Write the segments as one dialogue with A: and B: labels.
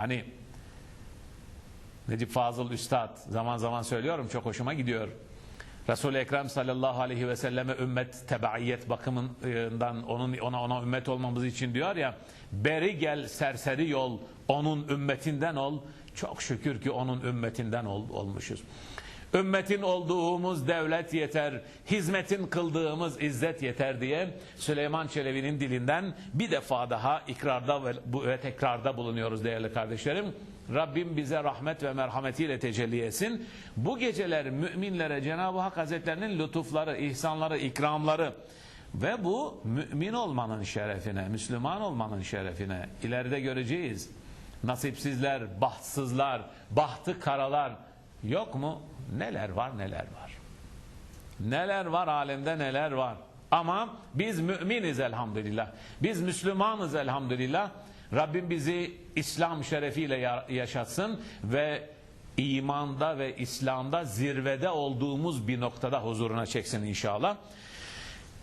A: Hani Necip Fazıl Üstad zaman zaman söylüyorum çok hoşuma gidiyor. Resul-i Ekrem sallallahu aleyhi ve selleme ümmet tebaiyet bakımından onun ona ona ümmet olmamız için diyor ya beri gel serseri yol onun ümmetinden ol çok şükür ki onun ümmetinden ol, olmuşuz. Ümmetin olduğumuz devlet yeter, hizmetin kıldığımız izzet yeter diye Süleyman Çelebi'nin dilinden bir defa daha ikrarda ve, tekrarda bulunuyoruz değerli kardeşlerim. Rabbim bize rahmet ve merhametiyle tecelli etsin. Bu geceler müminlere Cenab-ı Hak Hazretlerinin lütufları, ihsanları, ikramları ve bu mümin olmanın şerefine, Müslüman olmanın şerefine ileride göreceğiz. Nasipsizler, bahtsızlar, bahtı karalar yok mu? Neler var neler var. Neler var alemde neler var. Ama biz müminiz elhamdülillah. Biz Müslümanız elhamdülillah. Rabbim bizi İslam şerefiyle yaşatsın ve imanda ve İslam'da zirvede olduğumuz bir noktada huzuruna çeksin inşallah.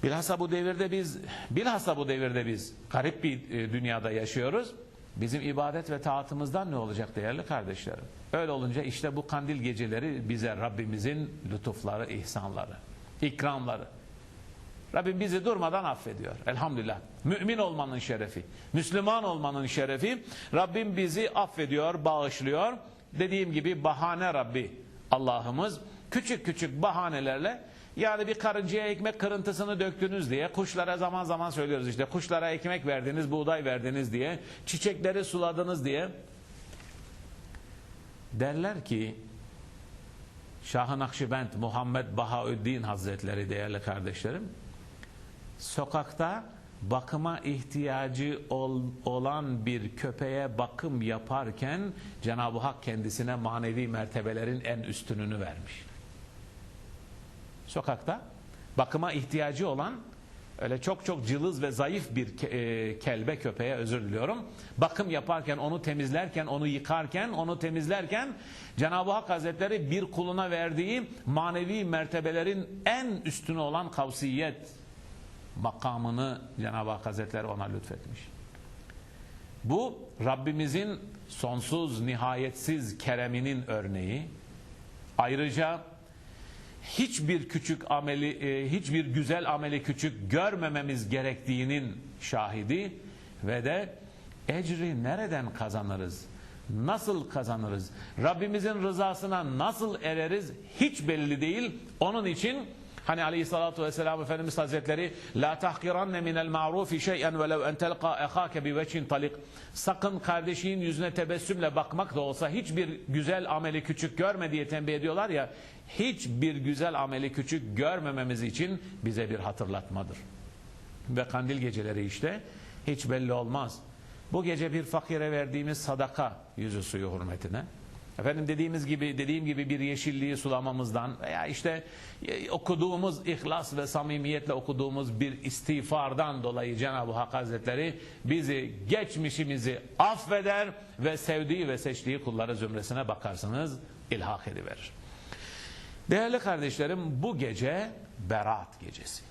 A: Bilhassa bu devirde biz bilhassa bu devirde biz garip bir e, dünyada yaşıyoruz. Bizim ibadet ve taatımızdan ne olacak değerli kardeşlerim? Öyle olunca işte bu kandil geceleri bize Rabbimizin lütufları, ihsanları, ikramları. Rabbim bizi durmadan affediyor. Elhamdülillah. Mümin olmanın şerefi, Müslüman olmanın şerefi. Rabbim bizi affediyor, bağışlıyor. Dediğim gibi bahane Rabbi Allah'ımız küçük küçük bahanelerle yani bir karıncaya ekmek kırıntısını döktünüz diye kuşlara zaman zaman söylüyoruz işte kuşlara ekmek verdiniz, buğday verdiniz diye, çiçekleri suladınız diye derler ki Şah-ı Nakşibend Muhammed Bahaüddin Hazretleri değerli kardeşlerim sokakta bakıma ihtiyacı ol, olan bir köpeğe bakım yaparken Cenab-ı Hak kendisine manevi mertebelerin en üstününü vermiş. Sokakta bakıma ihtiyacı olan öyle çok çok cılız ve zayıf bir ke e, kelbe köpeğe özür diliyorum. Bakım yaparken, onu temizlerken, onu yıkarken, onu temizlerken Cenab-ı Hak Hazretleri bir kuluna verdiği manevi mertebelerin en üstünü olan kavsiyet makamını Cenab-ı Hak Hazretleri ona lütfetmiş. Bu Rabbimizin sonsuz, nihayetsiz kereminin örneği. Ayrıca hiçbir küçük ameli, e, hiçbir güzel ameli küçük görmememiz gerektiğinin şahidi ve de ecri nereden kazanırız? Nasıl kazanırız? Rabbimizin rızasına nasıl ereriz? Hiç belli değil. Onun için Hani aleyhissalatu vesselam Efendimiz Hazretleri La tahkiranne minel ma'rufi şey'en velev en telqa ehake bi veçin talik Sakın kardeşinin yüzüne tebessümle bakmak da olsa hiçbir güzel ameli küçük görme diye tembih ediyorlar ya hiçbir güzel ameli küçük görmememiz için bize bir hatırlatmadır. Ve kandil geceleri işte hiç belli olmaz. Bu gece bir fakire verdiğimiz sadaka yüzü suyu hürmetine Efendim dediğimiz gibi dediğim gibi bir yeşilliği sulamamızdan veya işte e, okuduğumuz ihlas ve samimiyetle okuduğumuz bir istiğfardan dolayı Cenab-ı Hak Hazretleri bizi geçmişimizi affeder ve sevdiği ve seçtiği kulları zümresine bakarsınız ilhak ediverir. Değerli kardeşlerim bu gece Berat gecesi.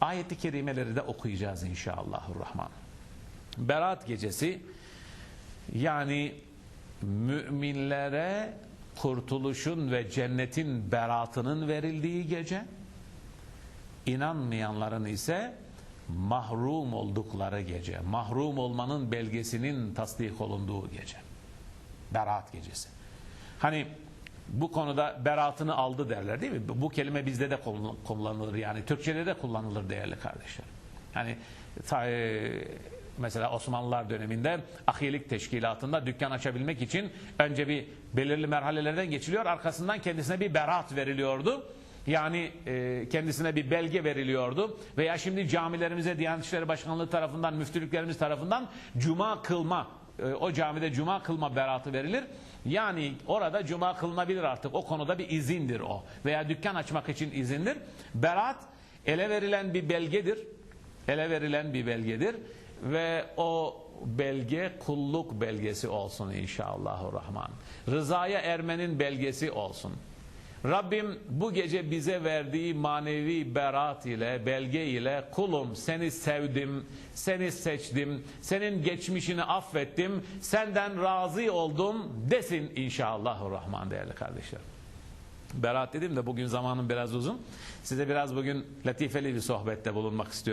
A: Ayet-i kerimeleri de okuyacağız inşallahurrahman. Berat gecesi yani müminlere kurtuluşun ve cennetin beratının verildiği gece, inanmayanların ise mahrum oldukları gece, mahrum olmanın belgesinin tasdik olunduğu gece. Berat gecesi. Hani bu konuda beratını aldı derler değil mi? Bu kelime bizde de kullanılır yani Türkçede de kullanılır değerli kardeşler. Yani mesela Osmanlılar döneminde ahiyelik teşkilatında dükkan açabilmek için önce bir belirli merhalelerden geçiliyor. Arkasından kendisine bir berat veriliyordu. Yani e, kendisine bir belge veriliyordu. Veya şimdi camilerimize Diyanet İşleri Başkanlığı tarafından, müftülüklerimiz tarafından cuma kılma, e, o camide cuma kılma beratı verilir. Yani orada cuma kılınabilir artık. O konuda bir izindir o. Veya dükkan açmak için izindir. Berat ele verilen bir belgedir. Ele verilen bir belgedir ve o belge kulluk belgesi olsun inşallahurrahman. Rızaya ermenin belgesi olsun. Rabbim bu gece bize verdiği manevi berat ile, belge ile kulum seni sevdim, seni seçtim, senin geçmişini affettim, senden razı oldum desin inşallahurrahman değerli kardeşlerim. Berat dedim de bugün zamanım biraz uzun. Size biraz bugün latifeli bir sohbette bulunmak istiyorum.